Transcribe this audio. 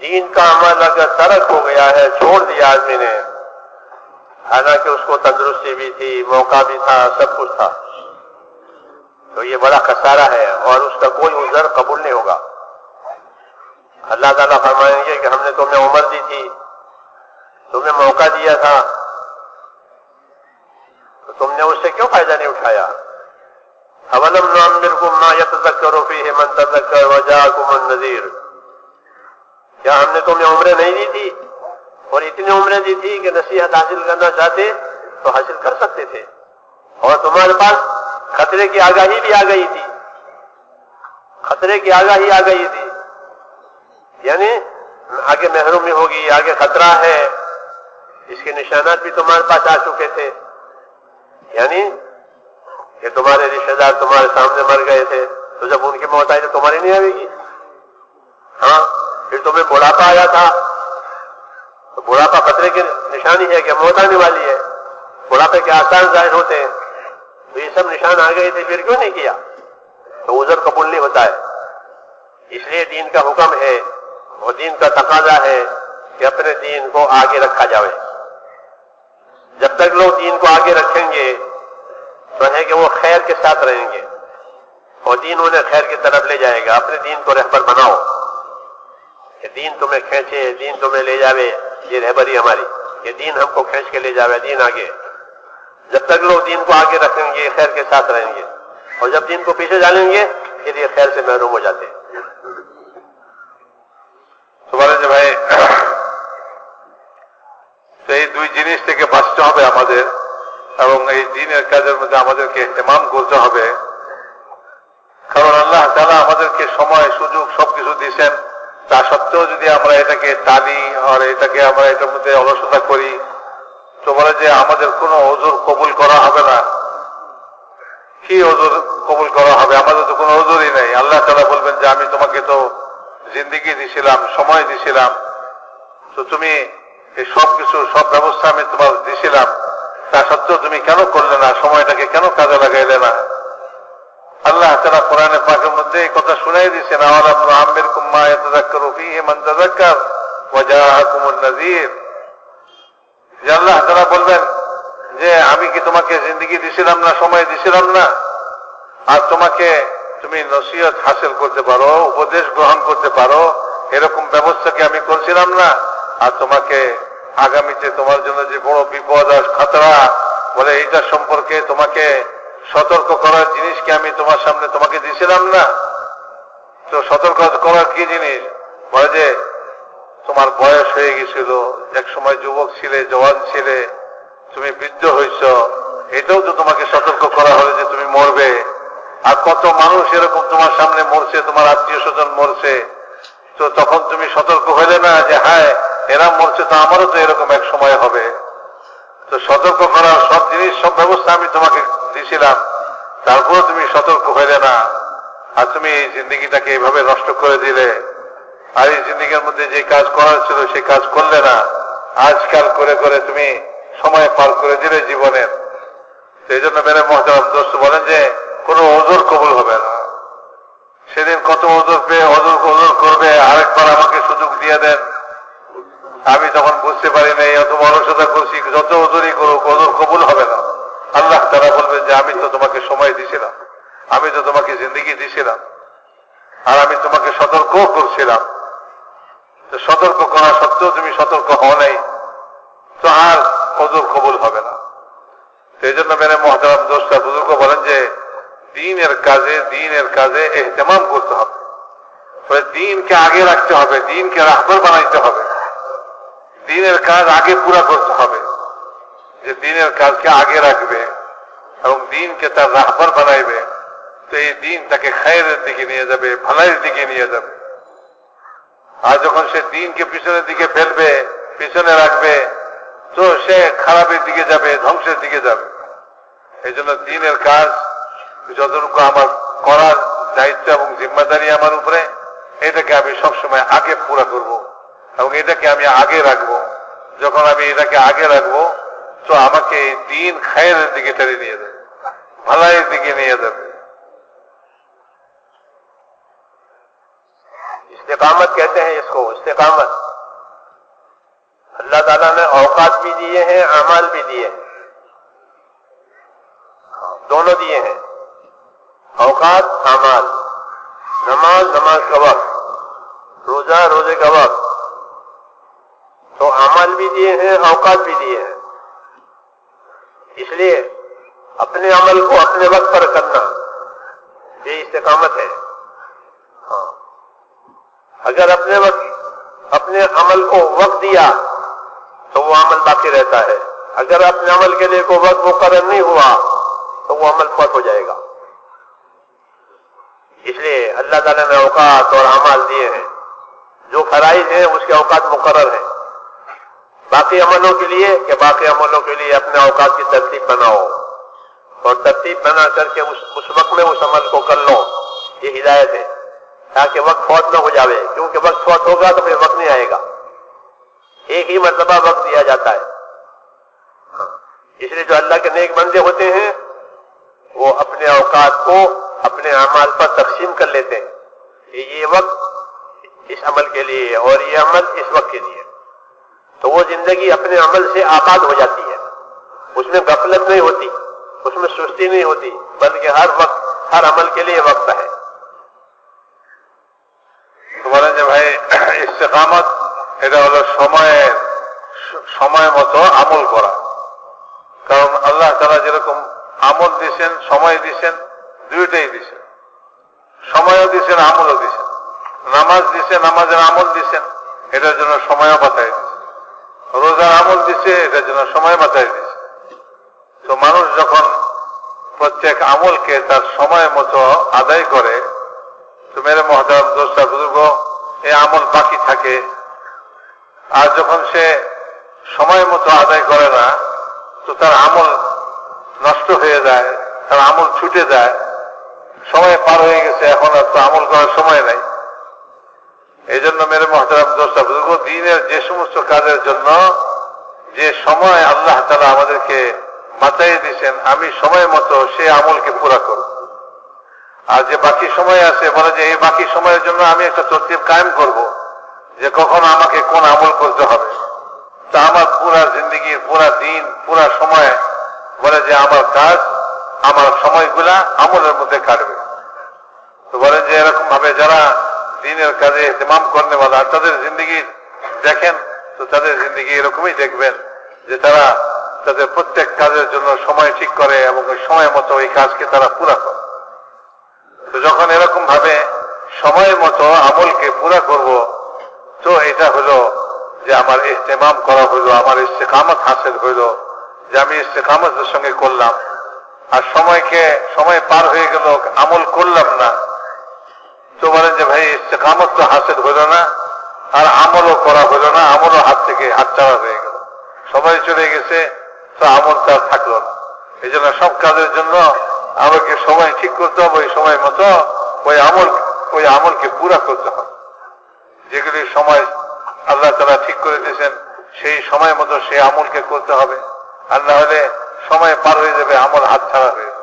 دین کا عمل اگر ترک ہو گیا ہے، چھوڑ دیا آدمی نے۔ حالانکہ اس کو تندرستی بھی تھی، موقع بھی تھا، سب کچھ تھا۔ تو یہ بڑا خسارہ ہے اور اس کا کوئی عذر قبول نہیں ہوگا۔ اللہ تعالیٰ فرمائیں گے کہ ہم نے تمہیں عمر دی تھی، تمہیں موقع دیا تھا۔ تو تم نے اس سے کیوں فائدہ نہیں اٹھایا؟ حوالم نام بالکل ما پھر فیہ من تذکر وجاءکم النذیر کیا ہم نے تمہیں عمریں نہیں دی تھی؟ اور اتنی عمریں دی تھی کہ نصیحت حاصل کرنا چاہتے تو حاصل کر سکتے تھے۔ اور تمہارے پاس خطرے کی آگاہی بھی آ گئی تھی۔ خطرے کی آگاہی آ گئی تھی۔ یعنی آگے محرومی ہوگی، آگے خطرہ ہے۔ اس کے نشانات بھی تمہارے پاس آ چکے تھے۔ یعنی کہ تمہارے رشتے دار تمہارے سامنے مر گئے تھے۔ تو جب ان کی موت آئی تو تمہاری نہیں آئے گی؟ ہاں؟ پھر تمہیں بڑھاپا آیا تھا۔ تو بڑھاپا خطرے کی نشانی ہے کہ موت آنے والی ہے۔ بڑھاپے کے آسان ظاہر ہوتے ہیں۔ تو یہ سب نشان آ گئے تھے، پھر کیوں نہیں کیا؟ تو عذر قبول نہیں ہوتا ہے۔ اس لیے دین کا حکم ہے اور دین کا تقاضا ہے کہ اپنے دین کو آگے رکھا جائے جب تک لوگ دین کو آگے رکھیں گے، تو ہے کہ وہ خیر کے ساتھ رہیں گے۔ اور دین انہیں خیر کی طرف لے جائے گا۔ اپنے دین کو رہبر بناؤ۔ कि दीन तुम्हें खेचे दीन तुम्हें ले जावे ये रहबरी हमारी ये दीन हमको खींच के ले जावे दीन आगे जब तक लोग दीन को आगे रखेंगे खैर के साथ रहेंगे और जब दीन को पीछे डालेंगे फिर ये खैर से महरूम हो जाते हैं বলে যে ভাই এই দুই জিনিস থেকে বাঁচতে হবে আমাদের এবং এই দিনের কাজের মধ্যে আমাদেরকে এমাম করতে হবে কারণ আল্লাহ তালা আমাদেরকে সময় সুযোগ সবকিছু দিয়েছেন তা সত্ত্বেও যদি আমরা এটাকে টানি, আর এটাকে আমরা এটার মধ্যে অলসতা করি, তো বলে যে আমাদের কোনো ওজোর কবুল করা হবে না। কি ওজোর কবুল করা হবে? আমাদের তো কোনো ওজোরই নেই। আল্লাহ তালা বলবেন যে, আমি তোমাকে তো জিন্দিগি দিছিলাম, সময় দিছিলাম। তো তুমি এই সব কিছু সব ব্যবস্থা আমি তোমার দিছিলাম। তা সত্ত্বেও তুমি কেন করলে না? সময়টাকে কেন কাজে লাগাইলে না? আল্লাহ তারা কোরআনে পাকের মধ্যে এই কথা শুনাই দিচ্ছেন আমের কুম্মা ওয়াজাহাকুমুন নাযীর। যে আল্লাহ তারা বলবেন যে, আমি কি তোমাকে জিন্দগি দিছিলাম না, সময় দিছিলাম না? আর তোমাকে তুমি নসিহত হাসিল করতে পারো, উপদেশ গ্রহণ করতে পারো, এরকম ব্যবস্থা কি আমি করছিলাম না? আর তোমাকে আগামীতে তোমার জন্য যে বড় বিপদ আর খাতরা, বলে এইটা সম্পর্কে তোমাকে সতর্ক করার জিনিস কি আমি তোমার সামনে তোমাকে দিয়েছিলাম না। তো সতর্ক করার কি জিনিস? বলে যে, তোমার বয়স হয়ে গেছিল, এক সময় যুবক ছিলে, জওয়ান ছিলে, তুমি বৃদ্ধ হয়েছ, এটাও তো তোমাকে সতর্ক করা হলো যে তুমি মরবে। আর কত মানুষ এরকম তোমার সামনে মরছে, তোমার আত্মীয় স্বজন মরছে। তো তখন তুমি সতর্ক হইলে না যে হ্যাঁ এরা মরছে, তো আমারও তো এরকম এক সময় হবে। তো সতর্ক করার সব জিনিস, সব ব্যবস্থা আমি তোমাকে দিয়েছিলাম তারপরে তুমি সতর্ক হইলে না। আর তুমি এই জিন্দগিটাকে এইভাবে নষ্ট করে দিলে। আর এই জিন্দগির মধ্যে যে কাজ করার ছিল সেই কাজ করলে না। আজকাল করে করে তুমি সময় পার করে দিলে জীবনের। সেই জন্য মেরে দোস্ত বলেন যে, কোনো ওজোর কবুল হবে না। সেদিন কত ওজোর পেয়ে ওজোর ওজোর করবে, আরেকবার আমাকে সুযোগ দিয়ে দেন। আমি তখন বুঝতে পারি নাই অত অলসতা করছি, যত ওজোরই করুক, ওজোর কবুল হবে আল্লাহ তারা বলবেন যে, আমি তো তোমাকে সময় দিছিলাম। আমি তো তোমাকে জিন্দগি দিছিলাম। আর আমি তোমাকে সতর্কও করছিলাম। সতর্ক করা সত্ত্বেও তুমি সতর্ক হও নাই। তো আর ওজোর কবুল হবে না। সেই জন্য মেরে মহতারাম দোষটা বুজুর্গ বলেন যে, দিনের কাজে দিনের কাজে এহতেমাম করতে হবে। দিনকে আগে রাখতে হবে, দিনকে রাহবর বানাইতে হবে। দিনের কাজ আগে পুরা করতে হবে। যে দিনের কাজকে আগে রাখবে এবং দিনকে তার রাহবর বানাইবে, তো এই দিন তাকে খায়ের দিকে নিয়ে যাবে, ভালাইয়ের দিকে নিয়ে যাবে। আর যখন সে দিনকে পিছনের দিকে ফেলবে, পিছনে রাখবে, তো সে খারাপের দিকে যাবে, ধ্বংসের দিকে যাবে। এই জন্য দিনের কাজ যতটুকু আমার করার দায়িত্ব এবং জিম্মাদারি আমার উপরে, এটাকে আমি সবসময় আগে পুরা করব এবং এটাকে আমি আগে রাখব। যখন আমি এটাকে আগে রাখব তো আমাকে দিন খায়ের দিকে টেনে নিয়ে যাবে، ভালাইয়ের দিকে নিয়ে যাবে। استقامت کہتے ہیں اس کو استقامت اللہ تعالیٰ نے اوقات بھی دیے ہیں اعمال بھی دیے ہیں। دونوں دیے ہیں। اوقات اعمال نماز نماز کا وقت۔ روزہ، روزے کا وقت۔ تو اعمال بھی دیے ہیں، اوقات بھی دیے ہیں۔ لیے اپنے عمل کو اپنے وقت پر کرنا، یہ استقامت ہے۔ ہاں۔ اگر اپنے وقت، اپنے عمل کو وقت دیا تو وہ عمل باقی رہتا ہے۔ اگر اپنے عمل کے لیے کوئی وقت مقرر نہیں ہوا تو وہ عمل فوت ہو جائے گا۔ اس لیے اللہ تعالیٰ نے اوقات اور عمل دیے ہیں۔ جو فرائض ہیں، اس کے اوقات مقرر ہیں۔ باقی عملوں کے لیے کہ باقی عملوں کے لیے اپنے اوقات کی ترتیب بناؤ اور ترتیب بنا کر کے اس, اس وقت میں اس عمل کو کر لو۔ یہ ہدایت ہے۔ تاکہ وقت فوت نہ ہو جاوے۔ کیونکہ وقت فوت ہوگا تو پھر وقت نہیں آئے گا۔ ایک ہی مرتبہ وقت دیا جاتا ہے۔ اس لیے جو اللہ کے نیک بندے ہوتے ہیں وہ اپنے اوقات کو اپنے اعمال پر تقسیم کر لیتے ہیں۔ کہ یہ وقت اس عمل کے لیے اور یہ عمل اس وقت کے لیے तो वो जिंदगी अपने अमल से आबाद हो जाती है उसमें गफलत नहीं होती उसमें सुस्ती नहीं होती बल्कि हर वक्त हर अमल के लिए वक्त है তো বলেন যে ভাই ইস্তেকামত এটা হলো সময়ের সময় মতো আমল করা কারণ আল্লাহ তারা যেরকম আমল দিছেন সময় দিছেন দুইটাই দিছেন সময়ও দিছেন আমলও দিছেন নামাজ দিছে নামাজের আমল দিছেন এটার জন্য সময়ও বাতায় দিছে রোজার আমল দিছে, এটার জন্য সময় বাতায় দিছে। তো মানুষ যখন প্রত্যেক আমলকে তার সময় মতো আদায় করে, তো মেরে মহাদাম দোস্তা, বুজুর্গ, এই আমল বাকি থাকে। আর যখন সে সময় মতো আদায় করে না, তো তার আমল নষ্ট হয়ে যায়, তার আমল ছুটে যায়, সময় পার হয়ে গেছে, এখন আর তো আমল করার সময় নাই। এই জন্য মেরে মহতারাম দোস্তা, বুজুর্গ, দিনের যে সমস্ত কাজের জন্য যে সময় আল্লাহ তালা আমাদেরকে বাঁচাই দিয়েছেন, আমি সময় মতো সে আমলকে পুরা করব। আর যে বাকি সময় আছে, বলে যে এই বাকি সময়ের জন্য আমি একটা তরতিব কায়েম করব যে কখন আমাকে কোন আমল করতে হবে। তা আমার পুরা জিন্দগির পুরা দিন, পুরা সময় বলে যে আমার কাজ, আমার সময়গুলা আমলের মধ্যে কাটবে। তো বলেন যে এরকম ভাবে যারা দিনের কাজে এহতেমাম করেনেওয়ালা তাদের জিন্দগি দেখেন, তো তাদের জিন্দগি এরকমই দেখবেন যে তারা তাদের প্রত্যেক কাজের জন্য সময় ঠিক করে এবং ওই সময় মতো ওই কাজকে তারা পুরা করে। তো যখন এরকম ভাবে সময় মতো আমলকে পুরা করব, তো এটা হলো যে আমার ইস্তেমাম করা হইল আমার ইস্তেকামত হাসিল হইল যে আমি ইস্তেকামতের সঙ্গে করলাম। আর সময়কে, সময় পার হয়ে গেল, আমল করলাম না তো বলেন যে, ভাই, ইস্তেকামত তো হাসিল হইল না, আর আমলও করা হইল না, আমলও হাত থেকে হাতছাড়া হয়ে গেল। সবাই চলে গেছে, তো আমল তার থাকল না। এই জন্য সব কাজের জন্য আমাকে সময় ঠিক করতে হবে, ওই সময় মতো ওই আমল, ওই আমলকে পুরা করতে হবে। যেগুলি সময় আল্লাহ তারা ঠিক করে দিয়েছেন, সেই সময় মতো সেই আমলকে করতে হবে। আর না হলে সময় পার হয়ে যাবে, আমল হাত ছাড়া হয়ে